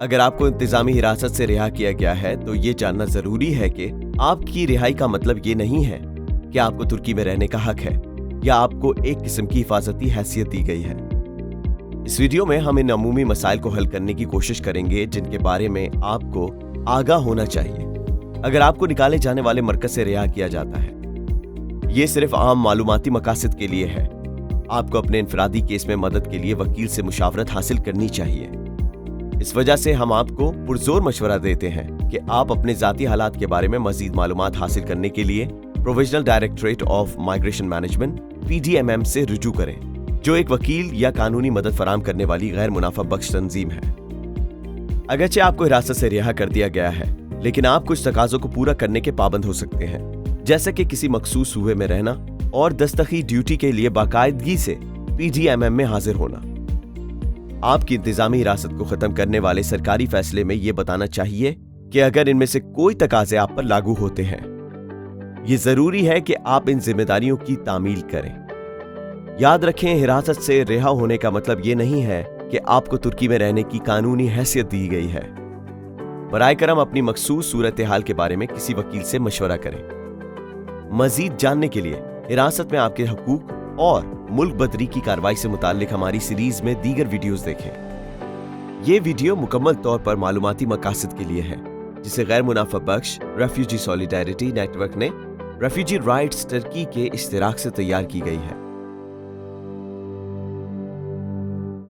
अगर आपको इंतजामी हिरासत से रिहा किया गया है तो ये जानना ज़रूरी है कि आपकी रिहाई का मतलब ये नहीं है कि आपको तुर्की में रहने का हक है, या आपको एक किस्म की हिफाजती हैसियत दी गई है। इस वीडियो में हम इन अमूमी मसाइल को हल करने की कोशिश करेंगे, जिनके बारे में आपको आगाह होना चाहिए। अगर आपको निकाले जाने वाले मरकज से रिहा किया जाता है, ये सिर्फ़ आम मालूमती मकासद के लिए है। आपको अपने इनफरादी केस में मदद के लिए वकील से मुशावरत हासिल करनी चाहिए। इस वजह से हम आपको पुरजोर मशवरा देते हैं कि आप अपने जाती हालात के बारे में मजीद मालूम हासिल करने के लिए provisional directorate of migration management PDMM से रुजू करें, जो एक वकील या कानूनी मदद फराम करने वाली गैर मुनाफा बख्श तंजीम है। अगरचे आपको हिरासत से रिहा कर दिया गया है, लेकिन आप कुछ तकाजों को पूरा करने के पाबंद हो सकते हैं, जैसे कि किसी मखसूस सूबे में रहना और दस्तखी ड्यूटी के लिए बाकायदगी से पीडीएमएम में हाजिर होना। आपकी इंतजामी हिरासत को खत्म करने वाले सरकारी फैसले में यह बताना चाहिए कि अगर इनमें से कोई तकाजे आप पर लागू होते हैं, ये ज़रूरी है कि आप इन जिम्मेदारियों की तामील करें। याद रखें, हिरासत से रिहा होने का मतलब ये नहीं है कि आपको तुर्की में रहने की कानूनी हैसियत दी गई है। बरए करम अपनी मखसूस सूरत हाल के बारे में किसी वकील से मशवरा करें। मजीद जानने के लिए हिरासत में आपके हकूक और मुल्क बदरी की कार्रवाई से मुतालिक हमारी सीरीज़ में दीगर वीडियोस देखें। ये वीडियो मुकम्मल तौर पर मालूमती मकासद के लिए है, जिसे गैर मुनाफा बख्श, रेफ्यूजी सॉलिडारिटी नेटवर्क ने, रेफ्यूजी राइट्स टर्की के इश्तराक से तैयार की गई है।